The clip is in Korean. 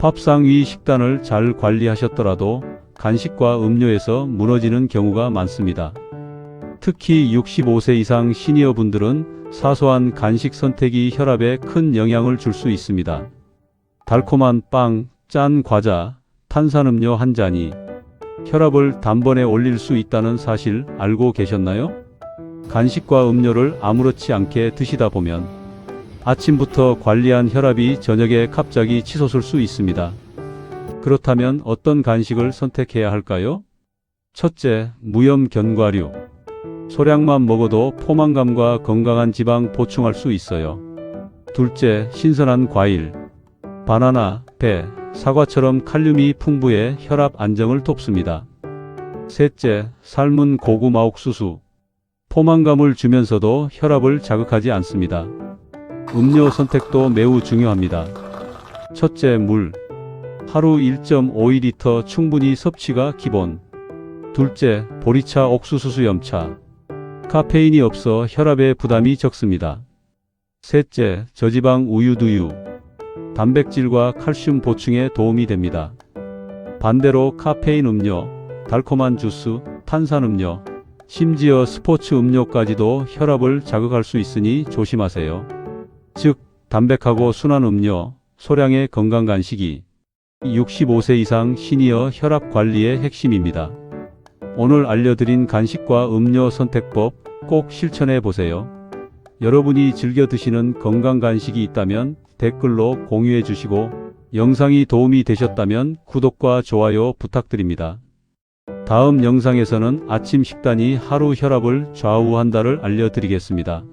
밥상 위 식단을 잘 관리하셨더라도 간식과 음료에서 무너지는 경우가 많습니다. 특히 65세 이상 시니어 분들은 사소한 간식 선택이 혈압에 큰 영향을 줄 수 있습니다. 달콤한 빵, 짠 과자, 탄산음료 한 잔이 혈압을 단번에 올릴 수 있다는 사실 알고 계셨나요? 간식과 음료를 아무렇지 않게 드시다 보면 아침부터 관리한 혈압이 저녁에 갑자기 치솟을 수 있습니다. 그렇다면 어떤 간식을 선택해야 할까요? 첫째, 무염 견과류. 소량만 먹어도 포만감과 건강한 지방 보충할 수 있어요. 둘째, 신선한 과일. 바나나, 배, 사과처럼 칼륨이 풍부해 혈압 안정을 돕습니다. 셋째, 삶은 고구마 옥수수. 포만감을 주면서도 혈압을 자극하지 않습니다. 음료 선택도 매우 중요합니다. 첫째, 물. 하루 1.5리터 충분히 섭취가 기본. 둘째, 보리차 옥수수 수염차. 카페인이 없어 혈압에 부담이 적습니다. 셋째, 저지방 우유 두유. 단백질과 칼슘 보충에 도움이 됩니다. 반대로 카페인 음료, 달콤한 주스, 탄산음료, 심지어 스포츠 음료까지도 혈압을 자극할 수 있으니 조심하세요. 즉, 담백하고 순한 음료, 소량의 건강 간식이 65세 이상 시니어 혈압 관리의 핵심입니다. 오늘 알려드린 간식과 음료 선택법 꼭 실천해 보세요. 여러분이 즐겨 드시는 건강 간식이 있다면 댓글로 공유해 주시고 영상이 도움이 되셨다면 구독과 좋아요 부탁드립니다. 다음 영상에서는 아침 식단이 하루 혈압을 좌우한다를 알려드리겠습니다.